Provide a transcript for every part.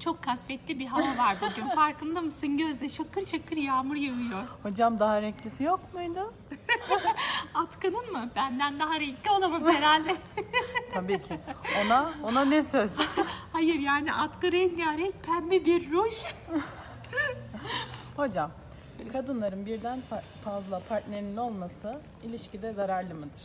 Çok kasvetli bir hava var bugün. Farkında mısın Gözde? Şakır şakır yağmur yağıyor. Hocam daha renklisi yok muydu? Atkının mı? Benden daha renkli olamaz herhalde. Tabii ki. Ona ona ne söz? Hayır yani atkı rengarenk pembe bir ruj. Hocam, kadınların birden fa- fazla partnerinin olması ilişkide zararlı mıdır?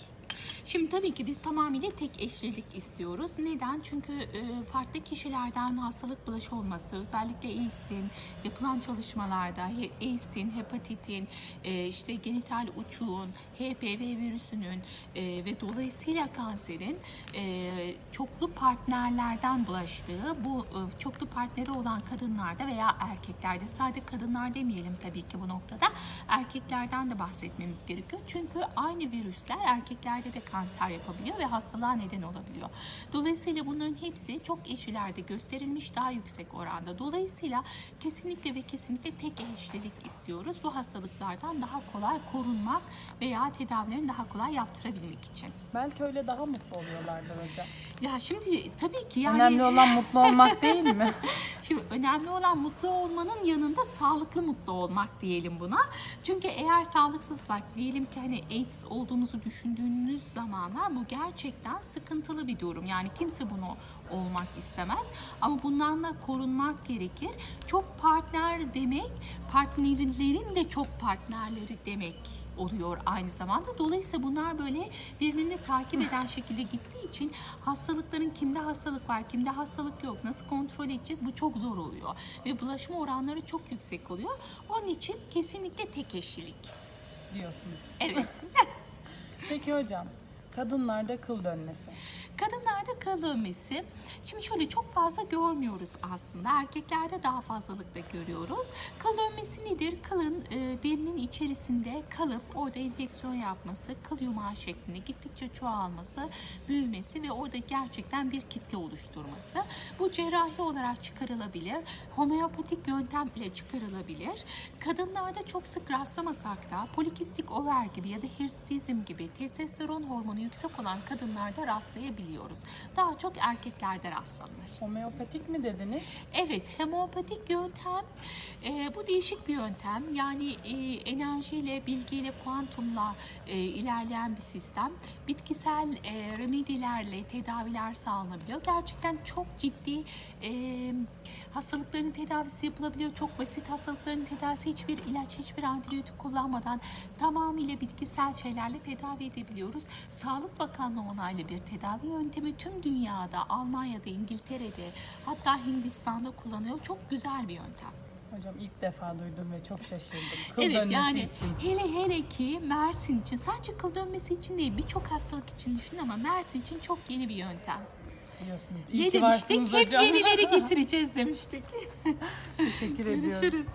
Şimdi tabii ki biz tamamıyla tek eşlilik istiyoruz. Neden? Çünkü e, farklı kişilerden hastalık bulaşı olması, özellikle AIDS'in yapılan çalışmalarda AIDS'in, hepatitin, e, işte genital uçuğun, HPV virüsünün e, ve dolayısıyla kanserin çoklu partnerlerden bulaştığı, bu çoklu partneri olan kadınlarda veya erkeklerde, sadece kadınlar demeyelim tabii ki bu noktada, erkeklerden de bahsetmemiz gerekiyor. Çünkü aynı virüsler erkeklerde de kanser yapabiliyor ve hastalığa neden olabiliyor. Dolayısıyla bunların hepsi çok eşlilerde gösterilmiş daha yüksek oranda. Dolayısıyla kesinlikle ve kesinlikle tek eşlilik istiyoruz. Bu hastalıklardan daha kolay korunmak veya tedavilerini daha kolay yaptırabilmek için. Belki öyle daha mutlu oluyorlardır hocam. Ya şimdi tabii ki yani Önemli olan mutlu olmak değil mi? Şimdi önemli olan mutlu olmanın yanında sağlıklı mutlu olmak diyelim buna. Çünkü eğer sağlıksızsak diyelim ki hani AIDS olduğunuzu düşündüğünüz zamanlar bu gerçekten sıkıntılı bir durum. Yani kimse bunu olmak istemez. Ama bundan da korunmak gerekir. Çok partner demek partnerlerin de çok partnerleri demek oluyor aynı zamanda. Dolayısıyla bunlar böyle birbirini takip eden şekilde gittiği için hastalıkların kimde hastalık var, kimde hastalık yok, nasıl kontrol edeceğiz bu çok zor oluyor. Ve bulaşma oranları çok yüksek oluyor. Onun için kesinlikle tek eşlilik. diyorsunuz. Evet. Peki hocam, kadınlarda kıl dönmesi. Kadınlarda kıl dönmesi, şimdi şöyle çok fazla görmüyoruz aslında. Erkeklerde daha fazlalıkla görüyoruz. Kıl dönmesi nedir? Kılın e, derinin içerisinde kalıp orada enfeksiyon yapması, kıl yumağı şeklinde gittikçe çoğalması, büyümesi ve orada gerçekten bir kitle oluşturması. Bu cerrahi olarak çıkarılabilir. Homeopatik yöntem ile çıkarılabilir. Kadınlarda çok sık rastlamasak da polikistik over gibi ya da hirstizm gibi testosteron hormonu yüksek olan kadınlarda rastlayabiliyoruz. Daha çok erkeklerde rastlanır. Homeopatik mi dediniz? Evet, homeopatik yöntem e, bu değişik bir yöntem. Yani e, enerjiyle, bilgiyle, kuantumla e, ilerleyen bir sistem. Bitkisel e, remedilerle tedaviler sağlanabiliyor. Gerçekten çok ciddi e, hastalıkların tedavisi yapılabiliyor. Çok basit hastalıkların tedavisi hiçbir ilaç, hiçbir antibiyotik kullanmadan tamamıyla bitkisel şeylerle tedavi edebiliyoruz. Sağlık Bakanlığı onaylı bir tedavi yöntemi tüm dünyada, Almanya'da, İngiltere'de hatta Hindistan'da kullanıyor. Çok güzel bir yöntem. Hocam ilk defa duydum ve çok şaşırdım. Kıl evet dönmesi yani için. hele hele ki Mersin için sadece kıl dönmesi için değil birçok hastalık için düşün ama Mersin için çok yeni bir yöntem. Diyorsunuz. İyi ne demiştik? Hep hocam. yenileri getireceğiz demiştik. Teşekkür ediyorum. Görüşürüz.